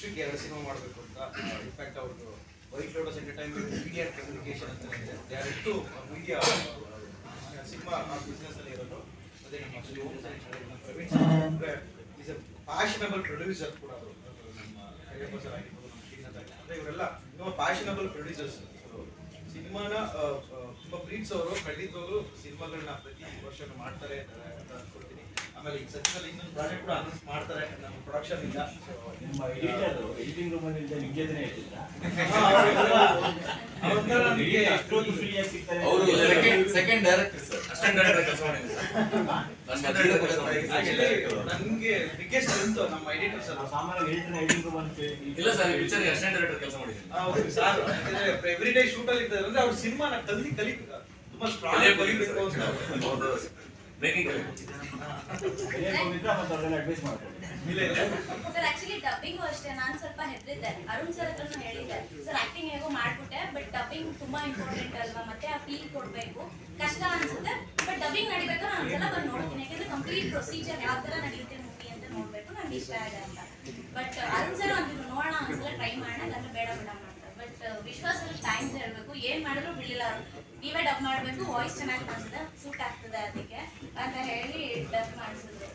ವರ್ಷಕ್ಕೆ ಎರಡು ಸಿನಿಮಾ ಮಾಡಬೇಕು ಅಂತ ಇನ್ಫ್ಯಾಕ್ಟ್ ಅವ್ರದ್ದು white lotus entertainment media communication ಅಂತ ಇದೆ they are to media cinema business ಅಲ್ಲಿ ಇರೋದು ಅದೇ ನಮ್ಮ Praveen is a fashionable producer ಕೂಡ ಅವರು ನಮ್ಮ ಸರ್ ಆಗಿರ್ಬೋದು ನಮ್ಮ ಅಂದ್ರೆ ಇವರೆಲ್ಲ ತುಂಬಾ ಫ್ಯಾಷನಬಲ್ ಪ್ರೊಡ್ಯೂಸರ್ಸ್ ಸಿನಿಮಾನ ತುಂಬಾ ಪ್ರೀತ್ಸವರು ಖಂಡಿತವಾಗ್ಲೂ ಸಿನಿಮಾಗಳನ್ನ ಪ್ರತಿ ವರ್ಷ ಮಾಡ್ತಾರೆ ಅಂತ ಅನ್ಕೊಳ್ತೀನಿ ಆಮೇಲೆ ಈಗ ಸದ್ಯದಲ್ಲಿ ಇನ್ನೊಂದು ಪ್ರಾಜೆಕ್ಟ್ ಕೂಡ ಅನೌನ್ಸ್ ಮಾಡ್ತಾರೆ ನಮ್ಮ ಪ್ರೊಡಕ್ಷನ್ ಇಂದ. ನಿಮ್ಮ ಎಡಿಟರ್ ಎಡಿಟಿಂಗ್ ರೂಮ್ ಅಲ್ಲಿ ಇದ್ದ ಇದ್ದಿಲ್ಲ ನಮ್ಗೆ ಅಷ್ಟೊಂದು ಫ್ರೀ ಆಗಿ ಸಿಗ್ತಾರೆ ಅವರು second second director sir assistant director ಕೆಲಸ ಮಾಡಿದ್ರು ನನ್ಗೆ ಬಿಗ್ಗೆಸ್ಟ್ ಸ್ಟ್ರೆಂತ್ ನಮ್ಮ ಎಡಿಟರ್ ಸರ್ ನಾವು ಸಾಮಾನ್ಯವಾಗಿ ಎಡಿಟರ್ ಎಡಿಟಿಂಗ್ ರೂಮ್ ಅಂತ ಇಲ್ಲ ಸರ್ ಪಿಕ್ಚರ್ ಅಸಿಸ್ಟೆಂಟ್ ಡೈರೆಕ್ಟರ್ ಕೆಲಸ ಮಾಡಿದ್ದೀನಿ. ಹೌದು ಸರ್ ಎವ್ರಿ ಡೇ ಶೂಟ್ ಅಲ್ಲಿ ಇದ್ದಾರೆ ಅಂದ್ರೆ ಅವ್ರ ಸಿನಿಮಾನ ಕಲಿ ಕಲಿ ತುಂಬಾ ಸ್ಟ್ರಾಂಗ್ ಕಲಿಬೇಕು ಅಂತ. ಅಡ್ವೈಸ್ ಇಲ್ಲ ಸರ್ ಆಕ್ಚುಲಿ ಡಬ್ಬಿಂಗು ಅಷ್ಟೇ. ನಾನು ಸ್ವಲ್ಪ ಹೆದರಿದ್ದೆ. ಅರುಣ್ ಸರ್ ಹತ್ರನೂ ಹೇಳಿದ್ದೆ. ಸರ್ ಆಕ್ಟಿಂಗ್ ಹೇಗೋ ಮಾಡ್ಬಿಟ್ಟೆ ಬಟ್ ಡಬ್ಬಿಂಗ್ ತುಂಬಾ ಇಂಪಾರ್ಟೆಂಟ್ ಅಲ್ವಾ? ಮತ್ತೆ ಆ ಫೀಲ್ ಕೊಡಬೇಕು. ಕಷ್ಟ ಅನ್ಸುತ್ತೆ ಬಟ್ ಡಬ್ಬಿಂಗ್ ನಡಿಬೇಕು ನಾನು ಒಂದ್ಸಲ ಬಂದು ನೋಡ್ತೀನಿ. ಯಾಕಂದ್ರೆ ಕಂಪ್ಲೀಟ್ ಪ್ರೊಸೀಜರ್ ಯಾವ ತರ ನಡೆಯುತ್ತೆ ಅಂತ ನೋಡ್ಬೇಕು. ನನ್ಗೆ ಇಷ್ಟ ಇದೆ ಅಂತ. ಬಟ್ ಅರುಣ್ ಸರ್ ಒಂದು ನೋಡೋಣ ಒಂದ್ಸಲ ಟ್ರೈ ಮಾಡೋಣ. ಇಲ್ಲಾಂದ್ರೆ ಬೇಡ ಬೇಡ ಅಂತ ಬಟ್ ವಿಶ್ವಾಸ ಟೈಮ್ ಏನ್ ಮಾಡಿದ್ರು ಬಿಡಲಿಲ್ಲ ಅವರು. ನೀವೇ ಡಬ್ ಮಾಡ್ಬೇಕು ವಾಯ್ಸ್ ಚೆನ್ನಾಗಿ ಕಾಣಿಸ್ತದೆ ಸೂಟ್ ಆಗ್ತದೆ ಅದಕ್ಕೆ ಅಂತ ಹೇಳಿ ಡಬ್ ಮಾಡಿಸಿದ್ರು.